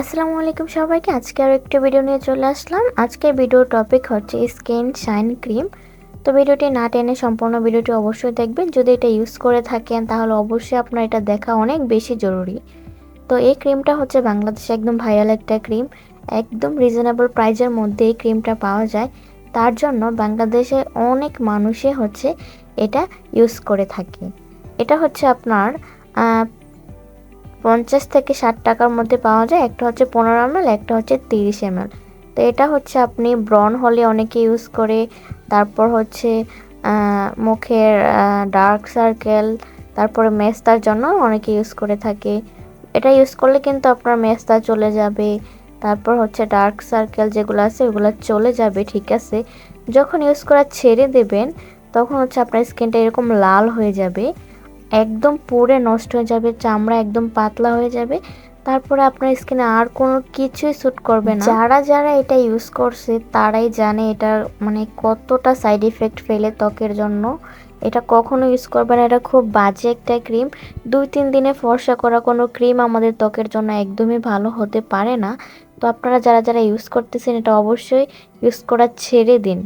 আসসালামু আলাইকুম সবাইকে, আজকে আরও একটা ভিডিও নিয়ে চলে আসলাম। আজকের ভিডিওর টপিক হচ্ছে স্কিন শাইন ক্রিম তো ভিডিওটি না টেনে সম্পূর্ণ ভিডিওটি অবশ্যই দেখবেন। যদি এটা ইউজ করে থাকেন, তাহলে অবশ্যই আপনার এটা দেখা অনেক বেশি জরুরি। তো এই ক্রিমটা হচ্ছে বাংলাদেশে একদম ভাইরাল একটা ক্রিম একদম রিজনেবল প্রাইজের মধ্যে এই ক্রিমটা পাওয়া যায়। তার জন্য বাংলাদেশে অনেক মানুষই হচ্ছে এটা ইউজ করে থাকে। এটা হচ্ছে আপনার পঞ্চাশ থেকে ষাট টাকার মধ্যে পাওয়া যায়, একটা হচ্ছে পনেরো এমএল একটা হচ্ছে তিরিশ এমএল তো এটা হচ্ছে আপনি ব্রন হলে অনেকে ইউজ করে, তারপর হচ্ছে মুখের ডার্ক সার্কেল তারপরে মেস্তার জন্য অনেকে ইউজ করে থাকে। এটা ইউজ করলে কিন্তু আপনার মেস্তা চলে যাবে, তারপর হচ্ছে ডার্ক সার্কেল যেগুলো আছে, ওগুলো চলে যাবে, ঠিক আছে? যখন ইউজ করা ছেড়ে দেবেন, তখন হচ্ছে আপনার স্কিনটা এরকম লাল হয়ে যাবে। একদম পুড়ে নষ্ট হয়ে যাবে, চামড়া একদম পাতলা হয়ে যাবে। তারপরে আপনার স্কিনে আর কোনো কিছুই স্যুট করবে না। যারা যারা এটা ইউজ করছে, তারাই জানে এটার মানে কতটা সাইড ইফেক্ট ফেলে ত্বকের জন্য। এটা কখনো ইউজ করবে না, এটা খুব বাজে একটা ক্রিম দুই, তিন দিনে ফর্সা করা কোনো ক্রিম আমাদের ত্বকের জন্য একদমই ভালো হতে পারে না। তো আপনারা যারা যারা ইউজ করতেছেন, এটা অবশ্যই ইউজ করা ছেড়ে দিন।